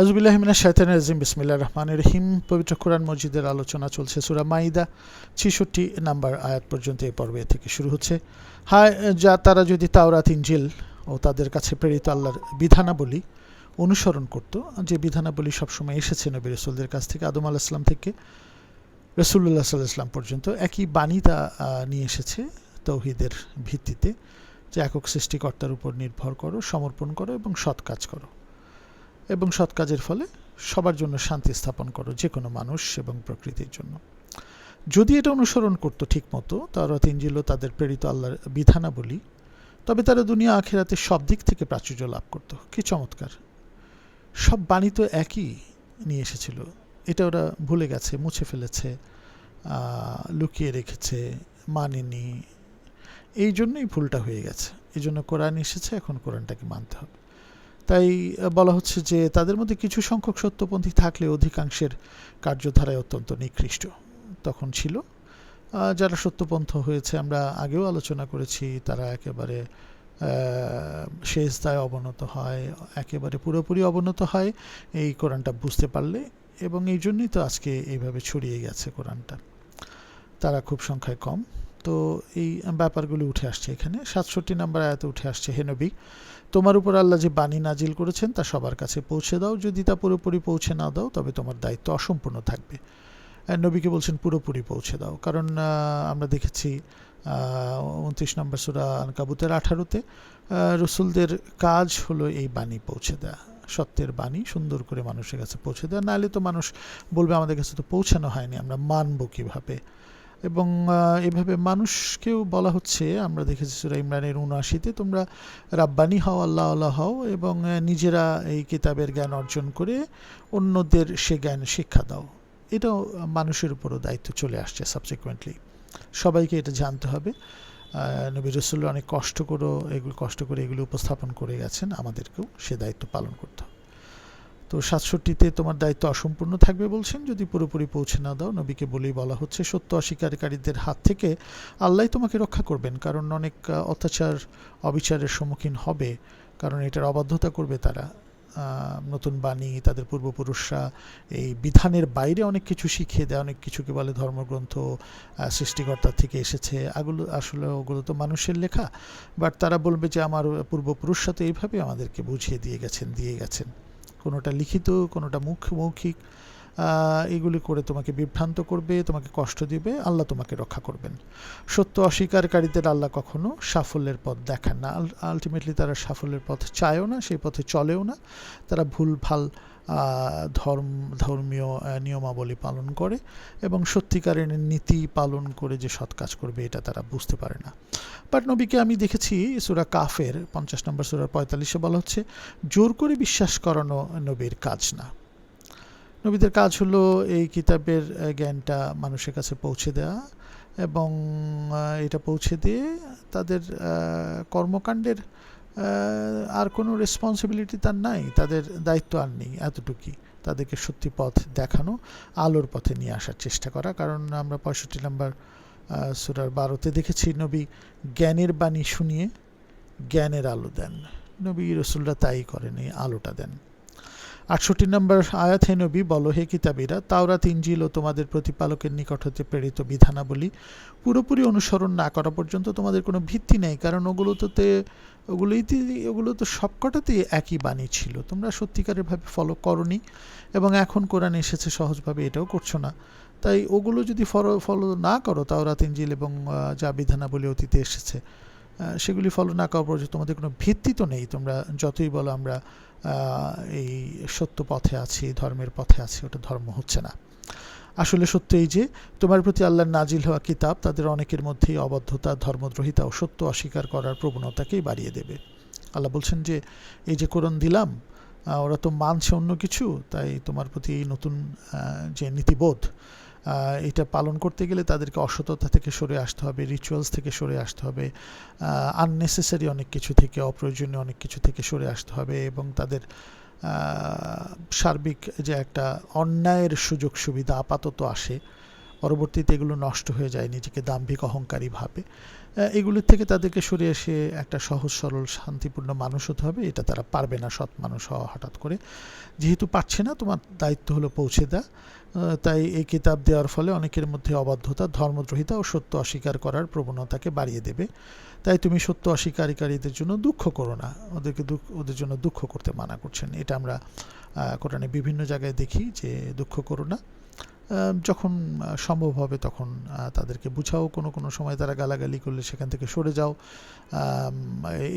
আজবুল্লাহমিনা শায়তান রাজিম বিসমিল্লা রহমান রহিম। পবিত্র কোরআন মসজিদের আলোচনা চলছে সুরা মাইদা, ছিষট্টি নাম্বার আয়াত পর্যন্ত এই পর্বে থেকে শুরু হচ্ছে। হায়, যা তারা যদি তাওরাত ইঞ্জিল ও তাদের কাছে প্রেরিত আল্লাহর বিধানাবলী অনুসরণ করত, যে বিধানাবলী সবসময় এসেছে নবী রসুলদের কাছ থেকে, আদম আল ইসলাম থেকে রসুল্লাহ সাল্লাহ ইসলাম পর্যন্ত, একই বাণী তা নিয়ে এসেছে তৌহিদের ভিত্তিতে। যে একক সৃষ্টিকর্তার উপর নির্ভর করো, সমর্পণ করো এবং সৎ কাজ করো। এবং সৎ কাজের ফলে সবার জন্য শান্তি স্থাপন করো, যে কোনো মানুষ এবং প্রকৃতির জন্য। যদি এটা অনুসরণ করতো ঠিক মতো তারা তিনজিল তাদের প্রেরিত আল্লাহর বিধানাবলী, তবে তারা দুনিয়া আখেরাতে সব দিক থেকে প্রাচুর্য লাভ করত। কি চমৎকার! সব বাণী তো একই নিয়ে এসেছিল। এটা ওরা ভুলে গেছে, মুছে ফেলেছে লুকিয়ে রেখেছে, মানেনি। এই জন্যই ভুলটা হয়ে গেছে। এই জন্য কোরআন এসেছে, এখন কোরআনটাকে মানতে হবে। তাই বলা হচ্ছে যে তাদের মধ্যে কিছু সংখ্যক সত্যপন্থী থাকলে অধিকাংশের কার্যধারায় অত্যন্ত নিকৃষ্ট। তখন ছিল যারা সত্যপন্থ হয়েছে, আমরা আগেও আলোচনা করেছি, তারা একেবারে শেষ দায় অবনত হয়, একেবারে পুরোপুরি অবনত হয়। এই কোরআনটা বুঝতে পারলে এবং এই জন্যই তো আজকে এইভাবে ছড়িয়ে গেছে কোরআনটা। তারা খুব সংখ্যায় কম। তো এই ব্যাপারগুলি উঠে আসছে এখানে। সাতষট্টি নাম্বার আয়াতে উঠে আসছে হেনবি তোমার উপর আল্লাহ যে বাণী নাজিল করেছেন তা সবার কাছে পৌঁছে দাও। যদি তা পুরোপুরি পৌঁছে না দাও, তবে তোমার দায়িত্ব অসম্পূর্ণ থাকবে। নবীকে বলছেন, পুরোপুরি পৌঁছে দাও। কারণ আমরা দেখেছি উনত্রিশ নম্বর সুরা কাবুতের আঠারোতে রসুলদের কাজ হলো এই বাণী পৌঁছে দেওয়া সত্যের বাণী সুন্দর করে মানুষের কাছে পৌঁছে দেওয়া নাহলে তো মানুষ বলবে, আমাদের কাছে তো পৌঁছানো হয়নি, আমরা মানব কীভাবে? এবং এভাবে মানুষকেও বলা হচ্ছে, আমরা দেখেছি সুরা ইমরানের উনআশিতে, তোমরা রাব্বানি হও, আল্লাহ আল্লাহ হও, এবং নিজেরা এই কিতাবের জ্ঞান অর্জন করে অন্যদের সে জ্ঞান শিক্ষা দাও। এটাও মানুষের উপরও দায়িত্ব চলে আসছে সাবসিকুয়েন্টলি সবাইকে এটা জানতে হবে। নবী রসুল্লাহ অনেক কষ্ট করেও এগুলো, কষ্ট করে এগুলো উপস্থাপন করে গেছেন, আমাদেরকেও সে দায়িত্ব পালন করতে হবে। তো সাতষট্টিতে তোমার দায়িত্ব অসম্পূর্ণ থাকবে বলছেন, যদি পুরোপুরি পৌঁছে না দাও, নবীকে বলেই বলা হচ্ছে, সত্য অস্বীকারীকারীদের হাত থেকে আল্লাহ তোমাকে রক্ষা করবেন, কারণ অনেক অত্যাচার অবিচারের সম্মুখীন হবে, কারণ এটার অবাধ্যতা করবে তারা। নতুন বাণী, তাদের পূর্বপুরুষরা এই বিধানের বাইরে অনেক কিছু শিখিয়ে দেয়, অনেক কিছুকে বলে ধর্মগ্রন্থ সৃষ্টিকর্তা থেকে এসেছে এগুলো আসলে ওগুলো তো মানুষের লেখা বাট তারা বলবে যে আমার পূর্বপুরুষরা তো এইভাবে আমাদেরকে বুঝিয়ে দিয়ে গেছেন দিয়ে গেছেন। কোনোটা লিখিত, কোনোটা মুখ মৌখিক এগুলি করে তোমাকে বিভ্রান্ত করবে, তোমাকে কষ্ট দিবে, আল্লাহ তোমাকে রক্ষা করবেন। সত্য অস্বীকারীদের আল্লাহ কখনো সাফল্যের পথ দেখান না। আলটিমেটলি তারা সাফল্যের পথ চায়ও না, সেই পথে চলেও না। তারা ভুল ভালো ধর্ম, ধর্মীয় নিয়মাবলী পালন করে এবং সত্যিকারের নীতি পালন করে যে সৎ কাজ করবে এটা তারা বুঝতে পারে না। বাট নবীকে আমি দেখেছি, সুরা কাফের, পঞ্চাশ নম্বর সুরার পঁয়তাল্লিশে বলা হচ্ছে, জোর করে বিশ্বাস করানো নবীর কাজ না। নবীদের কাজ হলো এই কিতাবের জ্ঞানটা মানুষের কাছে পৌঁছে দেওয়া এবং এটা পৌঁছে দিয়ে তাদের কর্মকাণ্ডের আর কোনো রেসপন্সিবিলিটি তার নাই, তাদের দায়িত্ব আর নেই, এতটুকুই। তাদেরকে সত্যি পথ দেখানো, আলোর পথে নিয়ে আসার চেষ্টা করা। কারণ আমরা পঁয়ষট্টি নম্বর সুরার বারোতে দেখেছি, নবী জ্ঞানের বাণী শুনিয়ে জ্ঞানের আলো দেন। নবী রসুল্লা তাই করেন, এই আলোটা দেন। আটষট্টি নম্বর আয়াত হে নবী, বলো হে কিতাবিরা, তাওরাত ইঞ্জিল ও তোমাদের প্রতিপালকের নিকট হতে প্রেরিত বিধানাবলী। পুরোপুরি অনুসরণ না করা পর্যন্ত তোমাদের কোনো ভিত্তি নেই, কারণ ওগুলোতে ওগুলোইতে ওগুলো তো সবকটাতেই একই বাণী ছিল। তোমরা সত্যিকারেরভাবে ফলো করনি এবং এখন কোরআন এসেছে, সহজভাবে এটাও করছ না। তাই ওগুলো যদি ফলো ফলো না করো, তাওরাত ইঞ্জিল এবং যা বিধানাবলী অতীতে এসেছে সেগুলি ফলো না করার পর্যন্ত তোমাদের কোনো ভিত্তি তো নেই। তোমরা যতই বলো আমরা এই সত্য পথে আছি, ধর্মের পথে আছি, ওটা ধর্ম হচ্ছে না। আসলে সত্য এই যে, তোমার প্রতি আল্লাহর নাজিল হওয়া কিতাব তাদের অনেকের মধ্যেই অবদ্ধতা ধর্মদ্রোহিতা ও সত্য অস্বীকার করার প্রবণতাকেই বাড়িয়ে দেবে। আল্লাহ বলছেন যে, এই যে কোরআন দিলাম ওরা তো মানছে অন্য কিছু, তাই তোমার প্রতি এই নতুন যে নীতিবোধ এটা পালন করতে গেলে তাদেরকে অসততা থেকে সরে আসতে হবে রিচুয়ালস থেকে সরে আসতে হবে আননেসেসারি অনেক কিছু থেকে, অপ্রয়োজনীয় অনেক কিছু থেকে সরে আসতে হবে এবং তাদের সার্বিক যে একটা অন্যায়ের সুযোগ সুবিধা আপাতত আসে। পরবর্তীতে এগুলো নষ্ট হয়ে যায় নিজেকে দাম্ভিক অহংকারী ভাবে। এগুলোর থেকে তাদেরকে সরে এসে একটা সহজ সরল শান্তিপূর্ণ মানুষ হতে হবে এটা তারা পারবে না সৎ মানুষ হওয়া হঠাৎ করে। যেহেতু পারছে না তোমার দায়িত্ব হলো পৌঁছে আহ, তাই এই কিতাব দেওয়ার ফলে অনেকের মধ্যে অবাধ্যতা ধর্মদ্রোহিতা ও সত্য অস্বীকার করার প্রবণতাকে বাড়িয়ে দেবে। তাই তুমি সত্য অস্বীকারীকারীদের জন্য দুঃখ করো না। ওদেরকে দুঃখ ওদের জন্য দুঃখ করতে মানা করছেন। এটা আমরা কোরআনে বিভিন্ন জায়গায় দেখি যে দুঃখ করো না। যখন সম্ভব হবে তখন তাদেরকে বুঝাও। কোনো কোনো সময় তারা গালাগালি করলে সেখান থেকে সরে যাও।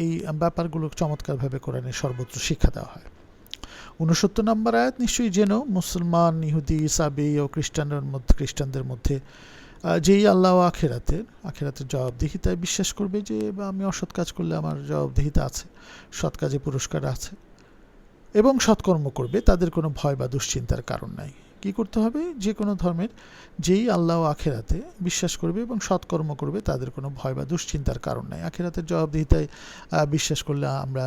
এই ব্যাপারগুলো চমৎকারভাবে কোরআনে সর্বত্র শিক্ষা দেওয়া হয়। উনসত্তর নম্বর আয়াত নিশ্চয়ই যেন মুসলমান, ইহুদি, সাবি ও খ্রিস্টানদের মধ্যে খ্রিস্টানদের মধ্যে যেই আল্লাহ আখেরাতের আখেরাতের জবাবদিহিতায় বিশ্বাস করবে যে, আমি অসৎ কাজ করলে আমার জবাবদিহিতা আছে, সৎ কাজে পুরস্কার আছে এবং সৎকর্ম করবে, তাদের কোনো ভয় বা দুশ্চিন্তার কারণ নাই। কি করতে হবে? যে কোনো ধর্মের যেই আল্লাহ আখেরাতে বিশ্বাস করবে এবং সৎকর্ম করবে, তাদের কোনো ভয় বা দুশ্চিন্তার কারণ নাই। আখেরাতের জবাবদিহিতায় বিশ্বাস করলে আমরা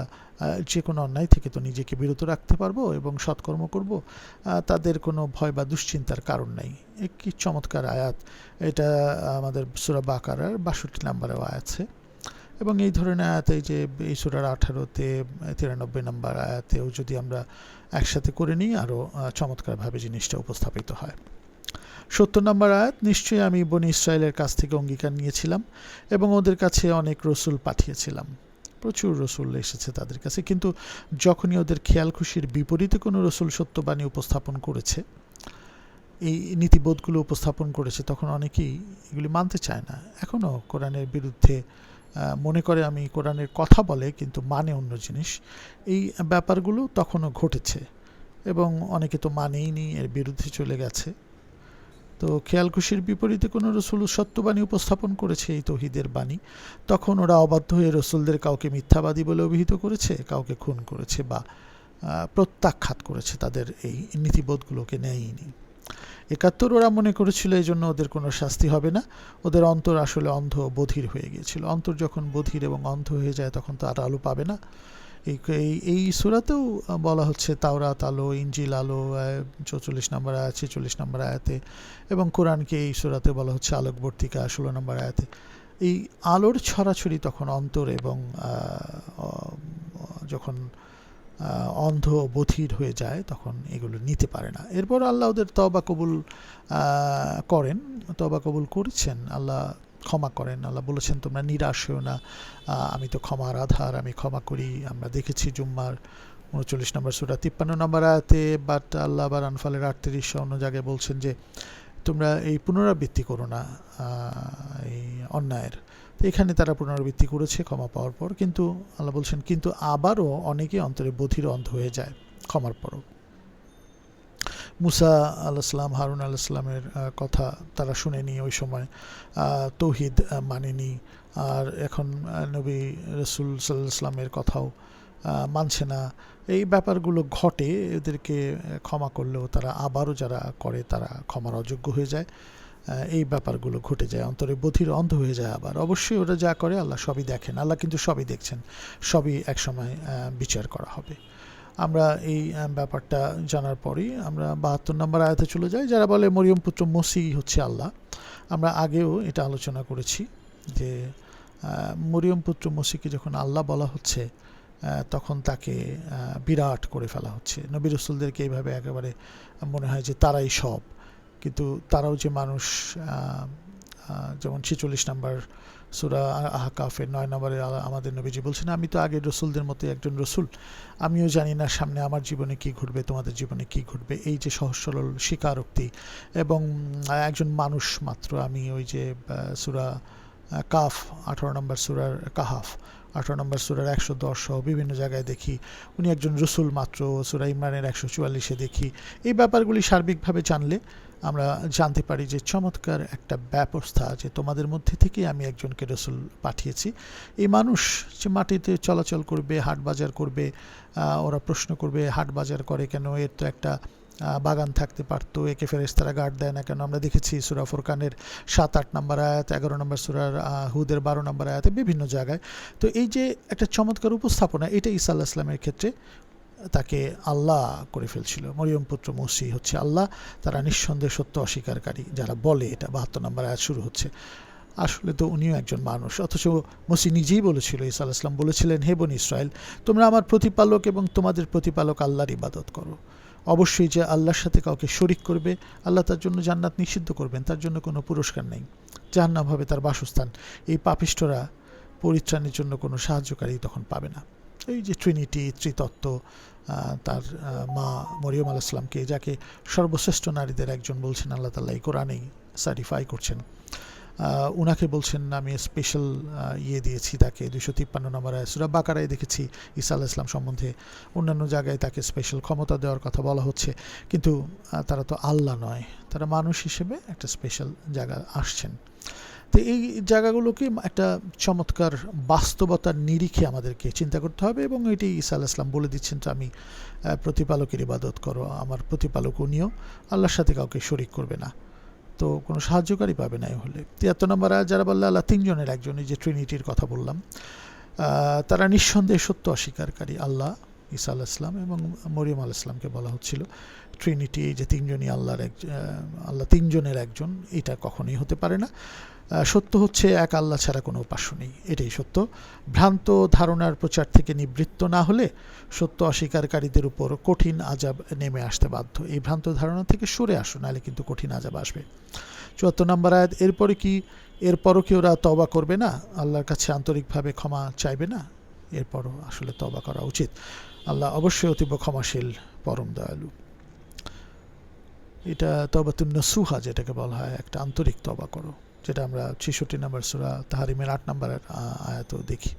যে কোনো অন্যায় থেকে তো নিজেকে বিরত রাখতে পারব এবং সৎকর্ম করব। তাদের কোনো ভয় বা দুশ্চিন্তার কারণ নাই। এ কি চমৎকার আয়াত। এটা আমাদের সুরা বাকারার বাষট্টি নাম্বারেও আছে। এবং এই ধরনের আয়াতে যে এই সুরার আঠারোতে, তিরানব্বই নম্বর আয়াতেও যদি আমরা একসাথে করে নিই আরও চমৎকারভাবে জিনিসটা উপস্থাপিত হয়। সত্তর নম্বর আয়াত, নিশ্চয়ই আমি বনি ইসরায়েলের কাছ থেকে অঙ্গীকার নিয়েছিলাম এবং ওদের কাছে অনেক রসুল পাঠিয়েছিলাম। প্রচুর রসুল এসেছে তাদের কাছে, কিন্তু যখনই ওদের খেয়াল খুশির বিপরীতে কোনো রসুল সত্যবাণী উপস্থাপন করেছে, এই নীতিবোধগুলো উপস্থাপন করেছে, তখন অনেকেই এগুলি মানতে চায় না। এখনও কোরআনের বিরুদ্ধে মনে করে আমি কোরআনের কথা বলে, কিন্তু মানে অন্য জিনিস। এই ব্যাপারগুলো তখনও ঘটেছে এবং অনেকে তো মানেই নি এর বিরুদ্ধে চলে গেছে। তো খেয়াল খুশির বিপরীতে কোনো রসুল সত্যবাণী উপস্থাপন করেছে এই তহিদের বাণী। তখন ওরা অবাধ্য হয়ে রসুলদের কাউকে মিথ্যাবাদী বলে অভিহিত করেছে, কাউকে খুন করেছে বা প্রত্যাখ্যাত করেছে। তাদের এই নীতিবোধগুলোকে নেয়নি একাত্তর ওরা মনে করেছিল এই জন্য ওদের কোনো শাস্তি হবে না। ওদের অন্তর আসলে অন্ধ বধির হয়ে গিয়েছিল। অন্তর যখন বধির এবং অন্ধ হয়ে যায় তখন তো আর আলো পাবে না। এই এই সুরাতেও বলা হচ্ছে তাওরাত আলো ইঞ্জিল আলো চৌচল্লিশ নম্বর আয়াত, ছেচল্লিশ নম্বর আয়াতে এবং কোরআনকে এই সুরাতে বলা হচ্ছে আলোকবর্তিকা ষোলো নম্বর আয়াতে। এই আলোর ছড়াছড়ি তখন অন্তর এবং যখন অন্ধ বধির হয়ে যায়, তখন এগুলো নিতে পারে না। এরপর আল্লাহ ওদের তবা কবুল করেন। তবা কবুল করেছেন, আল্লাহ ক্ষমা করেন। আল্লাহ বলেছেন, তোমরা নিরাশ হও না আমি তো ক্ষমার আধার, আমি ক্ষমা করি। আমরা দেখেছি জুম্মার উনচল্লিশ নম্বর সুরা, তিপ্পান্ন নম্বর আয়াতে, বাট আল্লাহ আবার আনফালের আটত্রিশ অন্য জায়গায় বলছেন যে তোমরা এই পুনরাবৃত্তি করো না এই অন্যায়ের। তো এখানে তারা পুনরাবৃত্তি করেছে ক্ষমা পাওয়ার পর, কিন্তু আল্লাহ বলছেন, কিন্তু আবারও অনেকে অন্তরে বধির অন্ধ হয়ে যায় ক্ষমার পরও মুসা আলাহিসাম হারুন আলাহিসামের কথা তারা শুনেনি ওই সময়। তৌহিদ মানেনি। আর এখন নবী রসুল সাল্লাহ ইসলামের কথাও মানছে না। এই ব্যাপারগুলো ঘটে, এদেরকে ক্ষমা করলেও তারা আবারও যারা করে তারা ক্ষমার অযোগ্য হয়ে যায়। এই ব্যাপারগুলো ঘটে যায়, অন্তরে বধির অন্ধ হয়ে যায় আবার। অবশ্যই ওরা যা করে আল্লাহ সবই দেখেন, আল্লাহ কিন্তু সবই দেখছেন, সবই একসময় বিচার করা হবে। আমরা এই ব্যাপারটা জানার পরই আমরা বাহাত্তর নম্বর আয়াতে চলে যাই, যারা বলে মরিয়ম পুত্র মসি হচ্ছে আল্লাহ। আমরা আগেও এটা আলোচনা করেছি যে মরিয়ম পুত্র মসিকে যখন আল্লাহ বলা হচ্ছে তখন তাকে বিরাট করে ফেলা হচ্ছে। নবী রসুলদেরকে এইভাবে একেবারে মনে হয় যে তারাই সব। কিন্তু তারাও যে মানুষ যেমন ছেচল্লিশ নাম্বার সুরা আহকাফের নয় নম্বরে আমাদের নবীজি বলছেন, আমি তো আগের রসুলদের মতো একজন রসুল। আমিও জানি না সামনে আমার জীবনে কি ঘটবে, তোমাদের জীবনে কি ঘটবে। এই যে সহজ সরল স্বীকারোক্তি এবং একজন মানুষ মাত্র। আমি ওই যে সুরা কাফ, আঠারো নম্বর সুরার কাহাফ। আঠারো নম্বর সুরার একশো দশ সহ বিভিন্ন জায়গায় দেখি। উনি একজন রসুল মাত্র, সুরা ইমরানের একশো চুয়াল্লিশে দেখি। এই ব্যাপারগুলি সার্বিকভাবে জানলে আমরা জানতে পারি যে চমৎকার একটা ব্যবস্থা যে তোমাদের মধ্যে থেকে আমি একজনকে রসুল পাঠিয়েছি। এই মানুষ যে মাটিতে চলাচল করবে, হাট বাজার করবে ওরা প্রশ্ন করবে, হাট বাজার করে কেন? এর তো একটা বাগান থাকতে পারতো, একে ফেরেস্তারা গার্ড দেয় না কেন? আমরা দেখেছি সুরা ফুরকানের সাত, আট নম্বর আয়াত, এগারো নম্বর সুরার হুদের বারো নম্বর আয়াতে বিভিন্ন জায়গায়। তো এই যে একটা চমৎকার উপস্থাপনা এটা ঈসা আল্লাহ ইসলামের ক্ষেত্রে তাকে আল্লাহ করে ফেলছিল। মরিয়ম পুত্র মসি হচ্ছে আল্লাহ, তারা নিঃসন্দেহ সত্য অস্বীকারী, যারা বলে এটা বাহাত্তর নম্বর আয়াত শুরু হচ্ছে। আসলে তো উনিও একজন মানুষ, অথচ মসি নিজেই বলেছিল ইসা আলাইসলাম বলেছিলেন, হে বন ইসরায়েল তোমরা আমার প্রতিপালক এবং তোমাদের প্রতিপালক আল্লাহর ইবাদত করো। অবশ্যই যে আল্লাহর সাথে কাউকে শরিক করবে, আল্লাহ তার জন্য জান্নাত নিষিদ্ধ করবেন, তার জন্য কোনো পুরস্কার নেই। জাহান্নাম হবে তার বাসস্থান। এই পাপিষ্টরা পরিত্রাণের জন্য কোনো সাহায্যকারী তখন পাবে না। এই যে ট্রিনিটি ত্রিতত্ত্ব তার মা মরিয়ম আলাইসলামকে যাকে সর্বশ্রেষ্ঠ নারীদের একজন বলছেন, আল্লাহ তাল্লাহ কোরআনেই সার্টিফাই করছেন। উনাকে বলছেন, আমি স্পেশাল ইয়ে দিয়েছি তাকে দুশো তিপ্পান্ন নম্বর সুরা বাকারায় দেখেছি, ঈসা আল্লাহ ইসলাম সম্বন্ধে। অন্যান্য জায়গায় তাকে স্পেশাল ক্ষমতা দেওয়ার কথা বলা হচ্ছে। কিন্তু তারা তো আল্লাহ নয়, তারা মানুষ হিসেবে একটা স্পেশাল জায়গা আসছেন। তো এই জায়গাগুলোকে একটা চমৎকার বাস্তবতার নিরিখে আমাদেরকে চিন্তা করতে হবে এবং এটি ঈসা আল্লাহ ইসলাম বলে দিচ্ছেন যে আমি প্রতিপালকের ইবাদত করো, আমার প্রতিপালক উনিও আল্লাহর সাথে কাউকে শরিক করবে না। তো কোনো সাহায্যকারী পাবে না হলে। তিয়াত্তর নম্বর আয়াত যারা বললে, আল্লাহ তিনজনের একজন এই যে ট্রিনিটির কথা বললাম তারা নিঃসন্দেহে সত্য অস্বীকারী, আল্লাহ। ঈসা আল্লাহ ইসলাম এবং মরিয়ম আল ইসলামকে বলা হচ্ছিল ট্রিনিটি এই যে তিনজনই আল্লাহর এক, আল্লাহ তিনজনের একজন, এটা কখনোই হতে পারে না। সত্য হচ্ছে এক আল্লাহ ছাড়া কোনো উপাস্য নেই, এটাই সত্য। ভ্রান্ত ধারণার প্রচার থেকে নিবৃত্ত না হলে সত্য অস্বীকারীদের উপর কঠিন আজাব নেমে আসতে বাধ্য। এই ভ্রান্ত ধারণা থেকে সরে আসো, নাহলে কিন্তু কঠিন আজাব আসবে। চুয়াত্তর নম্বর আয়াত, এরপরে কি এরপরও কি ওরা তবা করবে না? আল্লাহর কাছে আন্তরিকভাবে ক্ষমা চাইবে না? এরপরও আসলে তবা করা উচিত। আল্লাহ অবশ্যই অতীব ক্ষমাশীল, পরম দয়ালু। এটা তবাতুন নসুহা যেটাকে বলা হয়, একটা আন্তরিক তবা করো, যেটা আমরা ছেষট্টি নম্বর সুরা তাহারিমের আট নম্বরের আয়াত আয়াতও দেখি।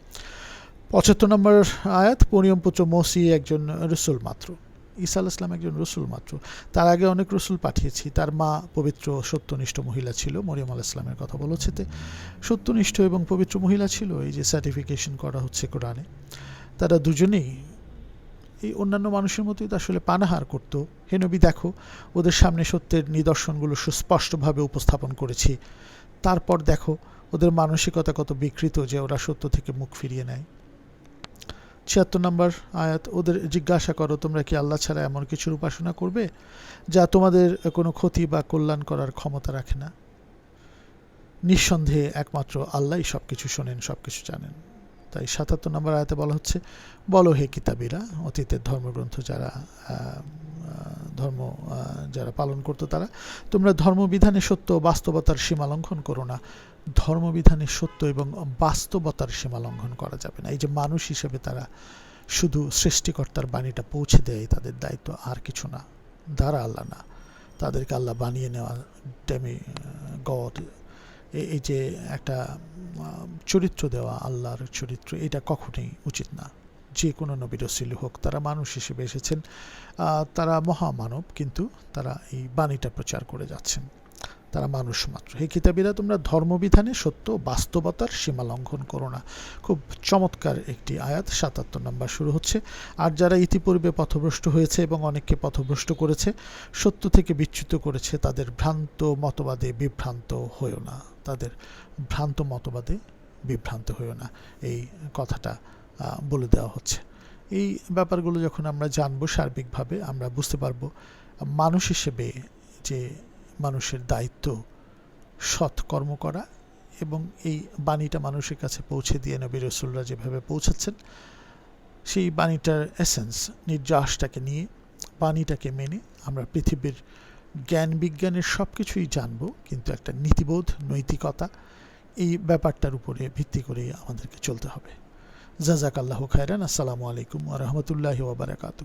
পঁচাত্তর নম্বর আয়াত পনিয়ম পুত্র মসি একজন রসুল মাত্র। ঈসা আল একজন রসুল মাত্র। তার আগে অনেক রসুল পাঠিয়েছি। তার মা পবিত্র সত্যনিষ্ঠ মহিলা ছিল, মরিয়ম আল ইসলামের কথা বলেছে সত্যনিষ্ঠ এবং পবিত্র মহিলা ছিল, এই যে সার্টিফিকেশন করা হচ্ছে কোরআনে। তারা দুজনেই এই অন্যান্য মানুষের মতোই তো আসলে পানাহার করত। হে নবী, দেখো, ওদের সামনে সত্যের নিদর্শনগুলো সুস্পষ্টভাবে উপস্থাপন করেছি। তারপর দেখো, ওদের মানসিকতা কত বিকৃত যে ওরা সত্য থেকে মুখ ফিরিয়ে নেয়। ছিয়াত্তর নম্বর আয়াত, ওদের জিজ্ঞাসা করো, তোমরা কি আল্লাহ ছাড়া এমন কিছুর উপাসনা করবে যা তোমাদের কোনো ক্ষতি বা কল্যাণ করার ক্ষমতা রাখে না? নিঃসন্দেহে একমাত্র আল্লাহই সব কিছু শোনেন সব কিছু জানেন। তাই সাতাত্তর নম্বর আয়াতে বলা হচ্ছে, বলো হে কিতাবীরা, অতীতের ধর্মগ্রন্থ যারা ধর্ম যারা পালন করতো তারা, তোমরা ধর্মবিধানে সত্য বাস্তবতার সীমা লঙ্ঘন করো না। ধর্মবিধানে সত্য এবং বাস্তবতার সীমা লঙ্ঘন করা যাবে না। এই যে মানুষ হিসেবে তারা শুধু সৃষ্টিকর্তার বাণীটা পৌঁছে দেয়, তাদের দায়িত্ব আর কিছু না। দ্বারা আল্লাহ না। তাদেরকে আল্লাহ বানিয়ে নেওয়া ডেমি গড এই যে একটা চরিত্র দেওয়া আল্লাহর চরিত্র, এটা কখনোই উচিত না। যে কোনো নবী রসিল হোক, তারা মানুষ হিসেবে এসেছেন তারা মহামানব, কিন্তু তারা এই বাণীটা প্রচার করে যাচ্ছেন। তারা মানুষ মাত্র। হে কিতাবীরা, তোমরা ধর্মবিধানে সত্য বাস্তবতার সীমা লঙ্ঘন করো না। খুব চমৎকার একটি আয়াত, সাতাত্তর নম্বর শুরু হচ্ছে, আর যারা ইতিপূর্বে পথভ্রষ্ট হয়েছে এবং অনেককে পথভ্রষ্ট করেছে, সত্য থেকে বিচ্যুত করেছে, তাদের ভ্রান্ত মতবাদে বিভ্রান্ত হয়েও না। তাদের ভ্রান্ত মতবাদে বিভ্রান্ত হয়েও না। এই কথাটা বলে দেওয়া হচ্ছে। এই ব্যাপারগুলো যখন আমরা জানব সার্বিকভাবে, আমরা বুঝতে পারব, মানুষ হিসেবে যে মানুষের দায়িত্ব সৎ কর্ম করা এবং এই বাণীটা মানুষের কাছে পৌঁছে দিয়ে নবী রসুলরা যেভাবে পৌঁছাচ্ছেন সেই বাণীটার এসেন্স নির্যাসটাকে নিয়ে, বাণীটাকে মেনে আমরা পৃথিবীর জ্ঞান বিজ্ঞানের সব কিছুই জানব, কিন্তু একটা নীতিবোধ, নৈতিকতা, এই ব্যাপারটার উপরে ভিত্তি করে আমাদেরকে চলতে হবে। জাজাক আল্লাহ খায়রান, আসসালামু আলাইকুম রাহমাতুল্লাহি ওয়া বারাকাতুহু।